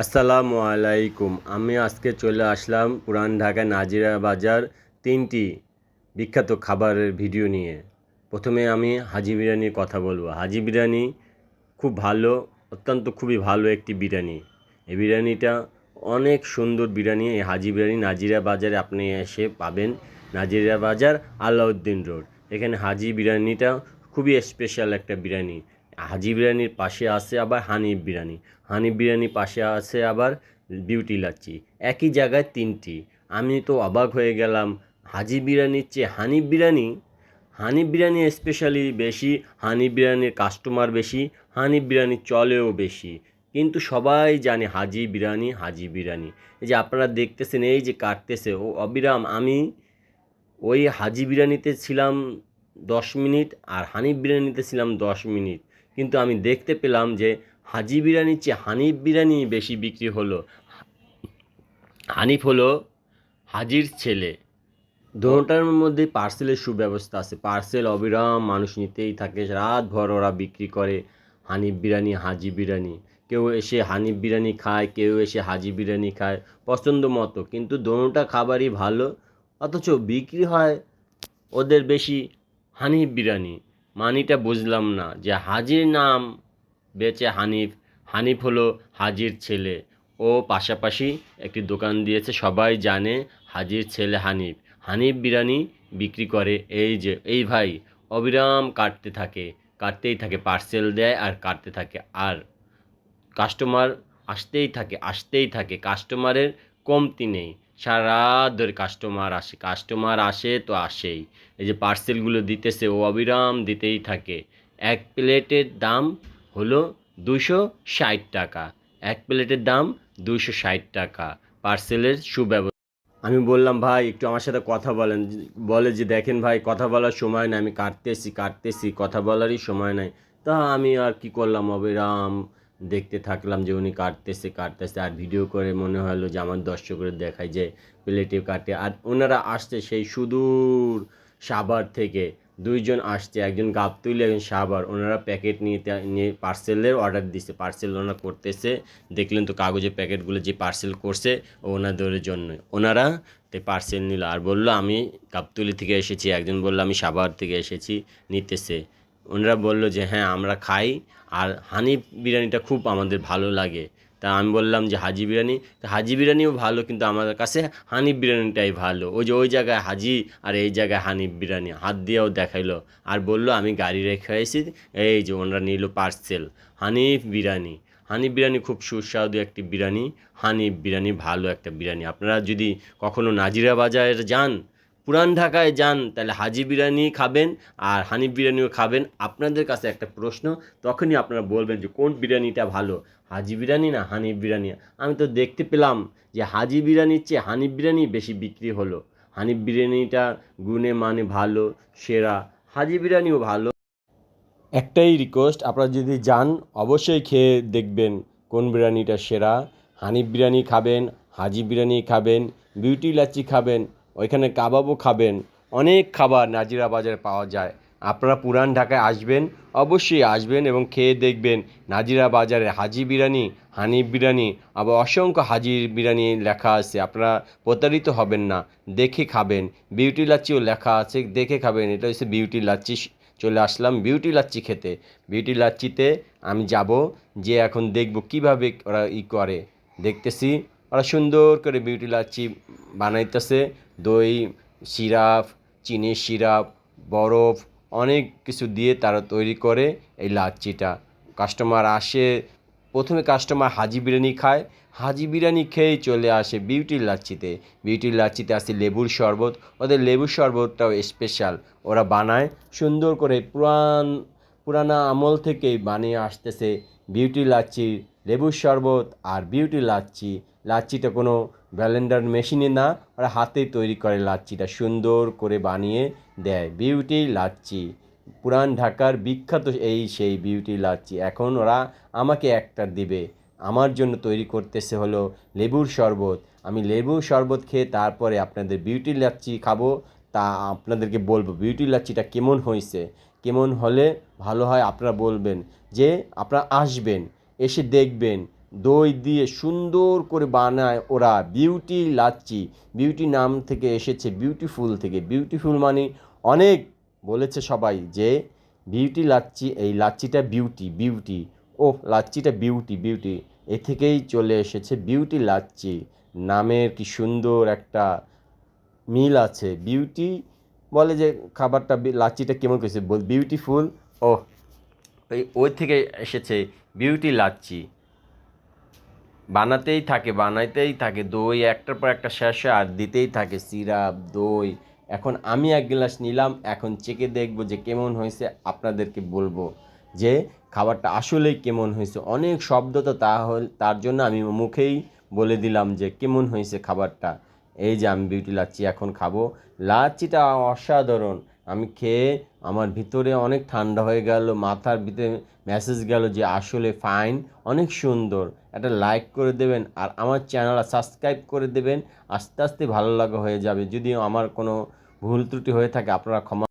আসসালামু আলাইকুম। আমি আজকে চলে আসলাম পুরান ঢাকা নাজিরা বাজার তিনটি বিখ্যাত খাবারের ভিডিও নিয়ে। প্রথমে আমি হাজি বিরিয়ানির কথা বলব। হাজি বিরিয়ানি খুব ভালো, অত্যন্ত খুবই ভালো একটি বিরিয়ানি। এই বিরিয়ানিটা অনেক সুন্দর বিরিয়ানি। এই হাজি বিরিয়ানি নাজিরা বাজারে আপনি এসে পাবেন। নাজিরা বাজার আলাউদ্দিন রোড। এখানে হাজি বিরিয়ানিটা খুবই স্পেশাল একটা বিরিয়ানি। হাজি বিরিয়ানির পাশে আছে আবার হানিফ বিরিয়ানি। হানিফ বিরিয়ানির পাশে আছে আবার বিউটি লাচ্ছি। একই জায়গায় তিনটি। আমি তো অবাক হয়ে গেলাম। হাজি বিরিয়ানির চেয়ে হানিফ বিরিয়ানি হানিফ বিরিয়ানি স্পেশালি বেশি, হানিফ বিরিয়ানির কাস্টমার বেশি, হানিফ বিরিয়ানি চলেও বেশি। কিন্তু সবাই জানে হাজি বিরিয়ানি হাজি বিরিয়ানি। এই যে আপনারা দেখতেছেন, এই যে কাটতেছে, ও অবিরাম, আমি ওই হাজি বিরিয়ানিতে ছিলাম দশ মিনিট আর হানিফ বিরিয়ানিতে ছিলাম দশ মিনিট। কিন্তু আমি দেখতে পেলাম যে হাজি বিরিয়ানির চেয়ে হানিফ বিরিয়ানি বেশি বিক্রি হলো। হানিফ হলো হাজির ছেলে। দোনোটার মধ্যে পার্সেলের সুব্যবস্থা আছে। পার্সেল অবিরাম মানুষ নিতেই থাকে। রাত ভর ওরা বিক্রি করে হানিফ বিরিয়ানি, হাজি বিরিয়ানি। কেউ এসে হানিফ বিরিয়ানি খায়, কেউ এসে হাজি বিরিয়ানি খায়, পছন্দ মতো। কিন্তু দোনোটা খাবারই ভালো, অথচ বিক্রি হয় ওদের বেশি হানিফ বিরিয়ানি। মানিটা বুঝলাম না যে হাজির নাম বেচে হানিফ হানিফ হলো হাজির ছেলে। ও পাশাপাশি একটি দোকান দিয়েছে, সবাই জানে হাজির ছেলে হানিফ। হানিফ বিরিয়ানি বিক্রি করে, এই যে, এই ভাই, অবিরাম কাটতে থাকে, কাটতেই থাকে পার্সেল দেয় আর কাটতে থাকে, আর কাস্টমার আসতেই থাকে আসতেই থাকে কাস্টমারের কমতি নেই। সারা ধরে কাস্টমার আসে কাস্টমার আসে তো আসেই। এই যে পার্সেলগুলো দিতেছে, ও অবিরাম দিতেই থাকে। এক প্লেটের দাম হলো দুশো ষাট টাকা। এক প্লেটের দাম দুশো ষাট টাকা। পার্সেলের সুব্যবস্থা। আমি বললাম, ভাই, একটু আমার সাথে কথা বলেন। বলে যে, দেখেন ভাই, কথা বলার সময় নাই, আমি কাটতেছি কাটতেছি, কথা বলারই সময় নাই। তা আমি আর কি করলাম? অবিরাম দেখতে থাকলাম যে উনি কাটতেছে কাটতেছে। আর ভিডিও করে মনে হলো যে আমার দর্শকদের দেখায় যে প্লেটে কাটে। আর ওনারা আসছে সেই সুদূর সাভার থেকে। দুইজন আসছে, একজন গাবতুলি, একজন সাবার ওনারা প্যাকেট নিয়ে নিয়ে পার্সেলের অর্ডার দিছে। পার্সেল ওনারা করতেছে। দেখলেন তো কাগজের প্যাকেটগুলো যে পার্সেল করছে ওনাদের জন্য। ওনারা তে পার্সেল নিল। আর বলল, আমি গাবতুলি থেকে এসেছি। একজন বলল, আমি সাভার থেকে এসেছি। নিতেছে। ওনারা বলল যে হ্যাঁ আমরা খাই। আর হানি বিরিয়ানিটা খুব আমাদের ভালো লাগে। তা আমি বললাম যে, হাজি বিরিয়ানি? তা হাজি বিরিয়ানিও ভালো, কিন্তু আমাদের কাছে হানিফ বিরিয়ানিটাই ভালো। ওই যে, ওই জায়গায় হাজি আর এই জায়গায় হানিফ বিরিয়ানি। হাত দিয়েও দেখাইলো। আর বলল, আমি গাড়ি রেখে এসেছি। এই যে, ওনারা নিল পার্সেল। হানিফ বিরিয়ানি। হানিফ বিরিয়ানি খুব সুস্বাদু একটি বিরিয়ানি। হানিফ বিরিয়ানি ভালো একটা বিরিয়ানি। আপনারা যদি কখনও নাজিরা বাজারে যান পুরান ঢাকায় যান, তাহলে হাজি বিরিয়ানি খাবেন আর হানিফ বিরিয়ানিও খাবেন। আপনাদের কাছে একটা প্রশ্ন, তখনই আপনারা বলবেন যে কোন বিরিয়ানিটা ভালো? হাজি বিরিয়ানি না হানিফ বিরিয়ানি? আমি তো দেখতে পেলাম যে হাজি বিরিয়ানির চেয়ে হানিফ বিরিয়ানি বেশি বিক্রি হলো। হানিফ বিরিয়ানিটা গুণে মানে ভালো, সেরা, হাজি বিরিয়ানিও ভালো। একটাই রিকোয়েস্ট আপনারা যদি যান, অবশ্যই খেয়ে দেখবেন কোন বিরিয়ানিটা সেরা। হানিফ বিরিয়ানি খাবেন, হাজি বিরিয়ানি খাবেন, বিউটি লাচ্ছি খাবেন ওইখানে কাবাবও খাবেন। অনেক খাবার নাজিরা বাজারে পাওয়া যায়। আপনারা পুরান ঢাকায় আসবেন, অবশ্যই আসবেন এবং খেয়ে দেখবেন নাজিরা বাজারে হাজি বিরিয়ানি, হানিফ বিরিয়ানি, আবার অসংখ্য হাজির বিরিয়ানি লেখা আছে। আপনারা প্রতারিত হবেন না, দেখে খাবেন। বিউটি লাচ্ছিও লেখা আছে, দেখে খাবেন। এটা হচ্ছে বিউটি লাচ্ছি চলে আসলাম বিউটি লাচ্ছি খেতে। বিউটি লাচ্ছিতে আমি যাব, যে এখন দেখব কীভাবে ওরা ই করে। দেখতেছি, ওরা সুন্দর করে বিউটি লাচ্ছি বানাইতেছে, দই, সিরাপ, চিনির সিরাপ, বরফ, অনেক কিছু দিয়ে তারা তৈরি করে এই লাচ্ছিটা। কাস্টমার আসে, প্রথমে কাস্টমার হাজি বিরিয়ানি খায়। হাজি বিরিয়ানি খেয়েই চলে আসে বিউটির লাচ্ছিতে। বিউটির লাচ্ছিতে আছে লেবুর শরবত। ওদের লেবুর শরবতটাও স্পেশাল ওরা বানায়। সুন্দর করে পুরান, পুরানা আমল থেকেই বানিয়ে আসতেছে বিউটি লাচ্ছি লেবুর শরবত আর বিউটি লাচ্ছি। লাচ্ছিটা কোনো ব্যালেন্ডার মেশিনে না ওরা হাতে তৈরি করে লাচ্ছিটা। সুন্দর করে বানিয়ে দেয় বিউটি লাচ্ছি। পুরান ঢাকার বিখ্যাত এই সেই বিউটি লাচ্ছি। এখন ওরা আমাকে একটা দিবে। আমার জন্য তৈরি করতেছে হলো লেবুর শরবত। আমি লেবুর শরবত খেয়ে তারপরে আপনাদের বিউটি লাচ্ছি খাব। তা আপনাদেরকে বলব, বিউটি লাচ্ছিটা কেমন হয়েছে? কেমন হলে ভালো হয় আপনারা বলবেন যে, আপনারা আসবেন, এসে দেখবেন। দই দিয়ে সুন্দর করে বানায় ওরা বিউটি লাচ্ছি বিউটি নাম থেকে এসেছে বিউটিফুল থেকে। বিউটিফুল মানে অনেক বলেছে সবাই যে বিউটি লাচ্ছি এই লাচ্ছিটা বিউটি বিউটি ও লাচ্ছিটা বিউটি বিউটি এ থেকেই চলে এসেছে বিউটি লাচ্ছি নামের কি সুন্দর একটা মিল আছে। বিউটি বলে যে খাবারটা লাচ্ছিটা কেমন করেছে? বিউটিফুল ও ওই ওই থেকে এসেছে বিউটি লাচ্ছি বানাতেই থাকে, বানাইতেই থাকে, দই একটার পর একটা শেষ আর দিতেই থাকে, সিরাপ, দই। এখন আমি এক গ্লাস নিলাম, এখন চেকে দেখব যে কেমন হয়েছে, আপনাদেরকে বলব যে খাবারটা আসলেই কেমন হয়েছে। অনেক শব্দ তো তা তার জন্য আমি মুখেই বলে দিলাম যে কেমন হয়েছে খাবারটা। এই যে আমি বিউটি লাচ্ছি এখন খাব। লাচ্ছিটা অসাধারণ। আমি খেয়ে আমার ভিতরে অনেক ঠান্ডা হয়ে গেল, মাথার ভিতরে মেসেজ গেল যে আসলে ফাইন অনেক সুন্দর। একটা লাইক করে দেবেন আর আমার চ্যানেলটা সাবস্ক্রাইব করে দেবেন, আস্তে আস্তে ভালো লাগা হয়ে যাবে। যদি আমার কোনো ভুল ত্রুটি হয়ে থাকে, আপনারা ক্ষমা